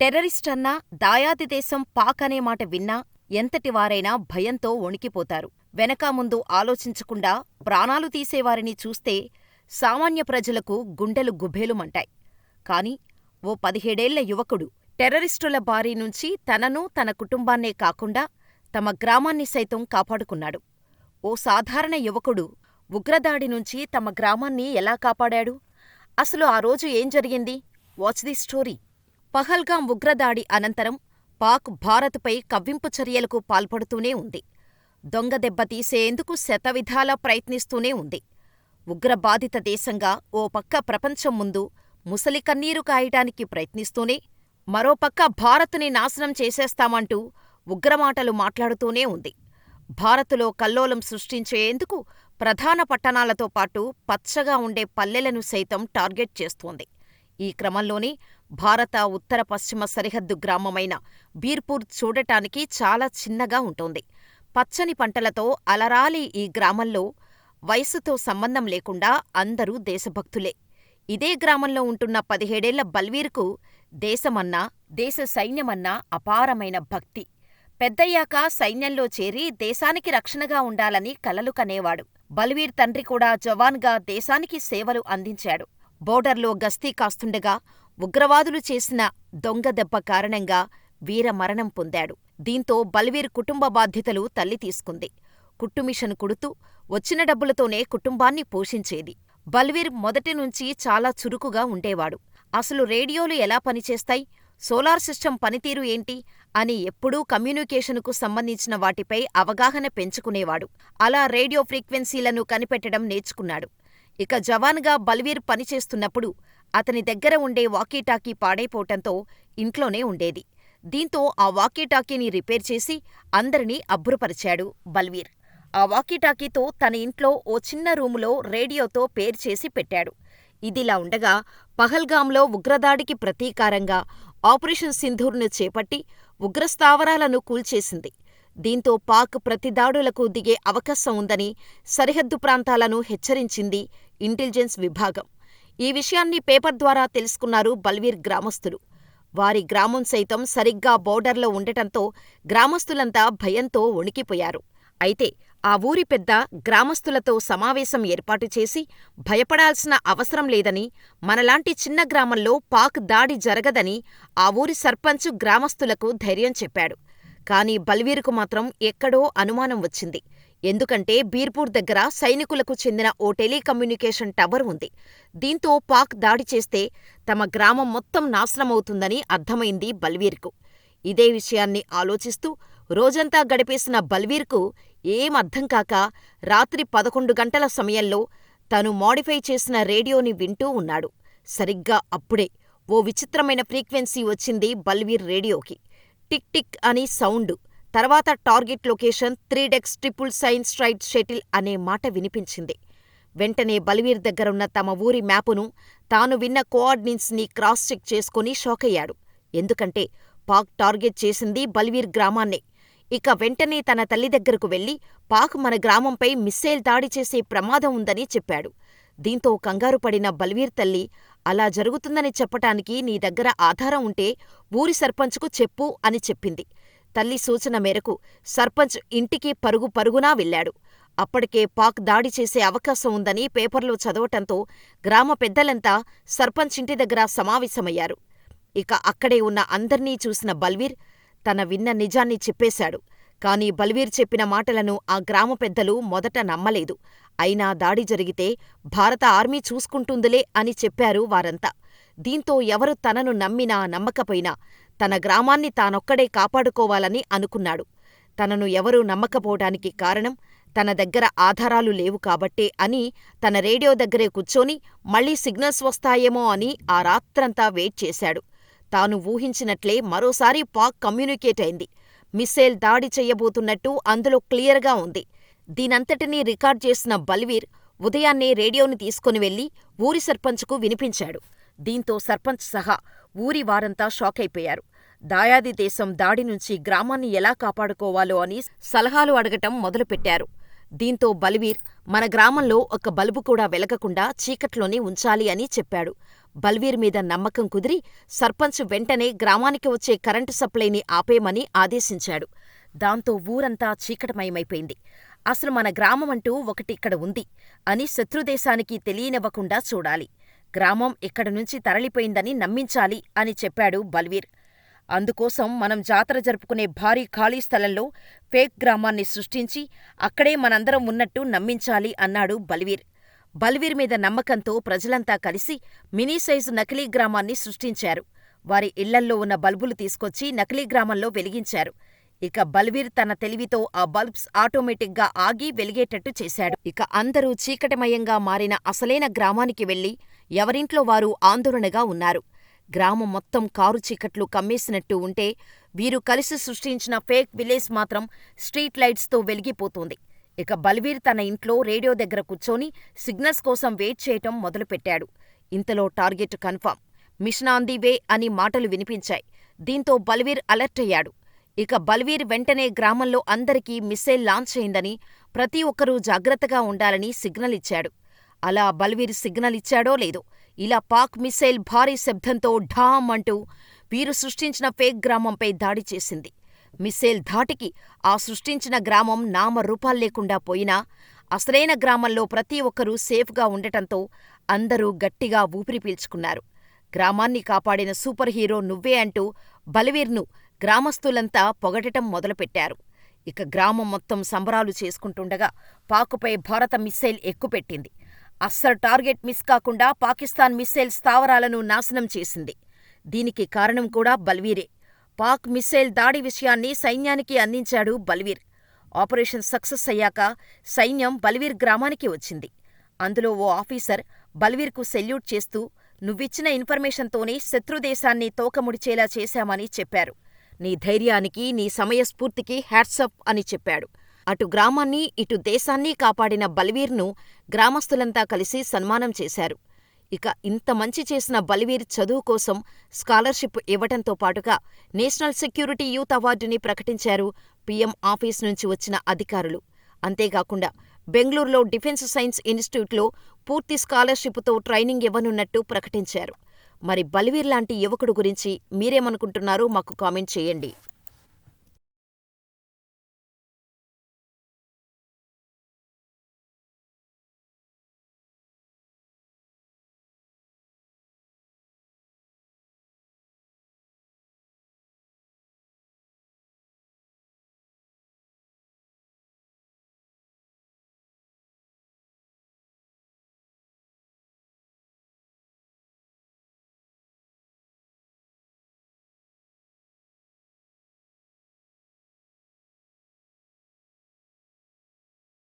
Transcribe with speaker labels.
Speaker 1: Terrorist అన్నా, దాయాది దేశం పాక్ అనే మాట విన్నా ఎంతటివారైనా భయంతో వణికిపోతారు. వెనకా ముందు ఆలోచించకుండా ప్రాణాలు తీసేవారిని చూస్తే సామాన్య ప్రజలకు గుండెలు గుభేలుమంటాయి. కాని ఓ పదిహేడేళ్ళ యువకుడు టెర్రరిస్టుల బారి నుంచి తననూ తన కుటుంబాన్నే కాకుండా తమ గ్రామాన్ని సైతం కాపాడుకున్నాడు. ఓ సాధారణ యువకుడు ఉగ్రదాడి నుంచి తమ గ్రామాన్ని ఎలా కాపాడాడు? అసలు ఆ రోజు ఏం జరిగింది? Watch the story. పహల్గాం ఉగ్రదాడి అనంతరం పాక్ భారత్పై కవ్వింపు చర్యలకు పాల్పడుతూనే ఉంది. దొంగదెబ్బ తీసేందుకు శతవిధాలా ప్రయత్నిస్తూనే ఉంది. ఉగ్రబాధిత దేశంగా ఓ పక్క ప్రపంచం ముందు ముసలి కన్నీరు కాయటానికి ప్రయత్నిస్తూనే, మరోపక్క భారత్ని నాశనం చేసేస్తామంటూ ఉగ్రమాటలు మాట్లాడుతూనే ఉంది. భారత్లో కల్లోలం సృష్టించేందుకు ప్రధాన పట్టణాలతో పాటు పచ్చగా ఉండే పల్లెలను సైతం టార్గెట్ చేస్తోంది. ఈ క్రమంలోనే భారత ఉత్తర పశ్చిమ సరిహద్దు గ్రామమైన బీర్పూర్ చూడటానికి చాలా చిన్నగా ఉంటుంది పచ్చని పంటలతో అలరాలి ఈ గ్రామంలో వయసుతో సంబంధం లేకుండా అందరూ దేశభక్తులే. ఇదే గ్రామంలో ఉంటున్న పదిహేడేళ్ళ బల్వీర్కు దేశమన్నా, దేశ సైన్యమన్నా అపారమైన భక్తి. పెద్దయ్యాక సైన్యంలో చేరి దేశానికి రక్షణగా ఉండాలని కలలు కనేవాడు. బల్వీర్ తండ్రి కూడా జవాన్గా దేశానికి సేవలు అందించాడు. బోర్డర్లో గస్తీ కాస్తుండగా ఉగ్రవాదులు చేసిన దొంగదెబ్బ కారణంగా వీరమరణం పొందాడు. దీంతో బల్వీర్ కుటుంబ బాధ్యతలు తల్లి తీసుకుంది. కుట్టుమిషన్ కుడుతూ వచ్చిన డబ్బులతోనే కుటుంబాన్ని పోషించేది. బల్వీర్ మొదటినుంచీ చాలా చురుకుగా ఉండేవాడు. అసలు రేడియోలు ఎలా పనిచేస్తాయి? సోలార్ సిస్టమ్ పనితీరు ఏంటి? అని ఎప్పుడూ కమ్యూనికేషనుకు సంబంధించిన వాటిపై అవగాహన పెంచుకునేవాడు. అలా రేడియో ఫ్రీక్వెన్సీలను కనిపెట్టడం నేర్చుకున్నాడు. ఇక జవాన్గా బల్వీర్ పనిచేస్తున్నప్పుడు అతని దగ్గర ఉండే వాకీటాకీ పాడైపోవటంతో ఇంట్లోనే ఉండేది. దీంతో ఆ వాకీటాకీని రిపేర్ చేసి అందరినీ అబ్బురపరిచాడు బల్వీర్. ఆ వాకీటాకీతో తన ఇంట్లో ఓ చిన్న రూములో రేడియోతో పేర్చేసి పెట్టాడు. ఇదిలా ఉండగా పహల్గాంలో ఉగ్రదాడికి ప్రతీకారంగా ఆపరేషన్ సింధూర్ను చేపట్టి ఉగ్రస్థావరాలను కూల్చేసింది. దీంతో పాక్ ప్రతిదాడులకు దిగే అవకాశం ఉందని సరిహద్దు ప్రాంతాలను హెచ్చరించింది ఇంటెలిజెన్స్ విభాగం. ఈ విషయాన్ని పేపర్ ద్వారా తెలుసుకున్నారు బల్వీర్ గ్రామస్తులు. వారి గ్రామం సైతం సరిగ్గా బోర్డర్లో ఉండటంతో గ్రామస్తులంతా భయంతో వణికిపోయారు. అయితే ఆ ఊరి పెద్ద గ్రామస్తులతో సమావేశం ఏర్పాటు చేసి భయపడాల్సిన అవసరం లేదని, మనలాంటి చిన్న గ్రామంలో పాక్ దాడి జరగదని ఆ ఊరి సర్పంచ్ గ్రామస్తులకు ధైర్యం చెప్పాడు. కానీ బల్వీరుకు మాత్రం ఎక్కడో అనుమానం వచ్చింది. ఎందుకంటే బీర్పూర్ దగ్గర సైనికులకు చెందిన ఓ టెలికమ్యూనికేషన్ టవర్ ఉంది. దీంతో పాక్ దాడి చేస్తే తమ గ్రామం మొత్తం నాశనమవుతుందని అర్థమైంది బల్వీర్కు. ఇదే విషయాన్ని ఆలోచిస్తూ రోజంతా గడిపేసిన బల్వీర్కు ఏం అర్థంకాక రాత్రి పదకొండు గంటల సమయంలో తను మాడిఫై చేసిన రేడియోని వింటూ ఉన్నాడు. సరిగ్గా అప్పుడే ఓ విచిత్రమైన ఫ్రీక్వెన్సీ వచ్చింది బల్వీర్ రేడియోకి. టిక్ టిక్ అని సౌండు, తర్వాత target location three decks triple sign straight shuttle అనే మాట వినిపించింది. వెంటనే బల్వీర్ దగ్గరున్న తమ ఊరి మ్యాపును, తాను విన్న కోఆర్డినేట్స్ని క్రాస్ చెక్ చేసుకుని షాకయ్యాడు. ఎందుకంటే పాక్ టార్గెట్ చేసింది బల్వీర్ గ్రామాన్నే. ఇక వెంటనే తన తల్లి దగ్గరకు వెళ్ళి పాక్ మన గ్రామంపై మిస్సైల్ దాడి చేసే ప్రమాదం ఉందని చెప్పాడు. దీంతో కంగారుపడిన బల్వీర్ తల్లి అలా జరుగుతుందని చెప్పటానికి నీ దగ్గర ఆధారం ఉంటే ఊరి సర్పంచ్కు చెప్పు అని చెప్పింది. తల్లి సూచన మేరకు సర్పంచ్ ఇంటికి పరుగు పరుగునా వెళ్ళాడు. అప్పటికే పాక్ దాడి చేసే అవకాశం ఉందని పేపర్లో చదవటంతో గ్రామ పెద్దలంతా సర్పంచ్ ఇంటి దగ్గర సమావేశమయ్యారు. ఇక అక్కడే ఉన్న అందర్నీ చూసిన బల్వీర్ తన విన్న నిజాన్ని చెప్పేశాడు. కాని బల్వీర్ చెప్పిన మాటలను ఆ గ్రామ పెద్దలు మొదట నమ్మలేదు. అయినా దాడి జరిగితే భారత ఆర్మీ చూసుకుంటుందిలే అని చెప్పారు వారంతా. దీంతో ఎవరు తనను నమ్మినా నమ్మకపోయినా తన గ్రామాన్ని తానొక్కడే కాపాడుకోవాలని అనుకున్నాడు. తనను ఎవరూ నమ్మకపోవటానికి కారణం తన దగ్గర ఆధారాలు లేవు కాబట్టే అని తన రేడియో దగ్గరే కూర్చొని మళ్ళీ సిగ్నల్స్ వస్తాయేమో అని ఆ రాత్రంతా వెయిట్ చేశాడు. తాను ఊహించినట్లే మరోసారి పాక్ కమ్యూనికేట్ అయింది. మిస్సైల్ దాడి చెయ్యబోతున్నట్టు అందులో క్లియర్గా ఉంది. దీనంతటినీ రికార్డ్ చేసిన బల్వీర్ ఉదయాన్నే రేడియోని తీసుకుని వెళ్ళి ఊరి సర్పంచ్కు వినిపించాడు. దీంతో సర్పంచ్ సహా ఊరి వారంతా షాకైపోయారు. దాయాది దేశం దాడి నుంచి గ్రామాన్ని ఎలా కాపాడుకోవాలో అని సలహాలు అడగటం మొదలుపెట్టారు. దీంతో బల్వీర్ మన గ్రామంలో ఒక్క బల్బు కూడా వెలగకుండా చీకట్లోనే ఉంచాలి అని చెప్పాడు. బల్వీర్ మీద నమ్మకం కుదిరి సర్పంచ్ వెంటనే గ్రామానికి వచ్చే కరెంటు సప్లైని ఆపేయమని ఆదేశించాడు. దాంతో ఊరంతా చీకటమయమైపోయింది అసలు మన గ్రామమంటూ ఒకటిక్కడ ఉంది అని శత్రుదేశానికి తెలియనివ్వకుండా చూడాలి. గ్రామం ఇక్కడినుంచి తరలిపోయిందని నమ్మించాలి అని చెప్పాడు బల్వీర్. అందుకోసం మనం జాతర జరుపుకునే భారీ ఖాళీ స్థలంలో ఫేక్ గ్రామాన్ని సృష్టించి అక్కడే మనందరం ఉన్నట్టు నమ్మించాలి అన్నాడు బల్వీర్. బల్వీర్ మీద నమ్మకంతో ప్రజలంతా కలిసి మినీ సైజు నకిలీ గ్రామాన్ని సృష్టించారు. వారి ఇళ్ళల్లో ఉన్న బల్బులు తీసుకొచ్చి నకిలీ గ్రామంలో వెలిగించారు. ఇక బల్వీర్ తన తెలివితో ఆ బల్బ్స్ ఆటోమేటిక్గా ఆగి వెలిగేటట్టు చేశాడు. ఇక అందరూ చీకటిమయంగా మారిన అసలైన గ్రామానికి వెళ్ళి ఎవరింట్లో వారు ఆందోళనగా ఉన్నారు. గ్రామం మొత్తం కారు చీకట్లు కమ్మేసినట్టు ఉంటే వీరు కలిసి సృష్టించిన ఫేక్ విలేజ్ మాత్రం స్ట్రీట్ లైట్స్తో వెలిగిపోతోంది. ఇక బల్వీర్ తన ఇంట్లో రేడియో దగ్గర కూర్చొని సిగ్నల్స్ కోసం వెయిట్ చేయటం మొదలుపెట్టాడు. ఇంతలో target confirm. Mission on the way అని మాటలు వినిపించాయి. దీంతో బల్వీర్ అలర్ట్ అయ్యాడు. ఇక బల్వీర్ వెంటనే గ్రామంలో అందరికీ మిస్సైల్ లాంచ్ అయిందని, ప్రతి ఒక్కరూ జాగ్రత్తగా ఉండాలని సిగ్నల్ ఇచ్చాడు. అలా బల్వీర్ సిగ్నల్ ఇచ్చాడో లేదో ఇలా పాక్ మిస్సైల్ భారీ శబ్దంతో ఢామ్ అంటూ వీరు సృష్టించిన ఫేక్ గ్రామంపై దాడి చేసింది. మిస్సైల్ ధాటికి ఆ సృష్టించిన గ్రామం నామరూపాల్లేకుండా పోయినా అసలైన గ్రామంలో ప్రతి ఒక్కరూ సేఫ్గా ఉండటంతో అందరూ గట్టిగా ఊపిరి పీల్చుకున్నారు. గ్రామాన్ని కాపాడిన సూపర్ హీరో నువ్వే అంటూ బల్వీర్ను గ్రామస్తులంతా పొగడటం మొదలుపెట్టారు. ఇక గ్రామం మొత్తం సంబరాలు చేసుకుంటుండగా పాకుపై భారత మిస్సైల్ ఎక్కుపెట్టింది. అస్సలు టార్గెట్ మిస్ కాకుండా పాకిస్తాన్ మిస్సైల్ స్థావరాలను నాశనం చేసింది. దీనికి కారణం కూడా బల్వీరే. పాక్ మిస్సైల్ దాడి విషయాన్ని సైన్యానికి అందించాడు బల్వీర్. ఆపరేషన్ సక్సెస్ అయ్యాక సైన్యం బల్వీర్ గ్రామానికి వచ్చింది. అందులో ఓ ఆఫీసర్ బల్వీర్కు సెల్యూట్ చేస్తూ నువ్విచ్చిన ఇన్ఫర్మేషన్తోనే శత్రుదేశాన్ని తోకముడిచేలా చేశామని చెప్పారు. నీ ధైర్యానికి, నీ సమయస్ఫూర్తికి హ్యాట్సాఫ్ అని చెప్పాడు. అటు గ్రామాన్ని, ఇటు దేశాన్ని కాపాడిన బల్వీర్ను గ్రామస్తులంతా కలిసి సన్మానం చేశారు. ఇక ఇంత మంచి చేసిన బలివీర్ చదువు కోసం స్కాలర్షిప్ ఇవ్వటంతో పాటుగా నేషనల్ సెక్యూరిటీ యూత్ అవార్డుని ప్రకటించారు పీఎం ఆఫీస్ నుంచి వచ్చిన అధికారులు. అంతేకాకుండా బెంగళూరులో డిఫెన్స్ సైన్స్ ఇన్స్టిట్యూట్లో పూర్తి స్కాలర్షిప్తో ట్రైనింగ్ ఇవ్వనున్నట్టు ప్రకటించారు. మరి బలివీర్ లాంటి యువకుడు గురించి మీరేమనుకుంటున్నారో మాకు కామెంట్ చేయండి.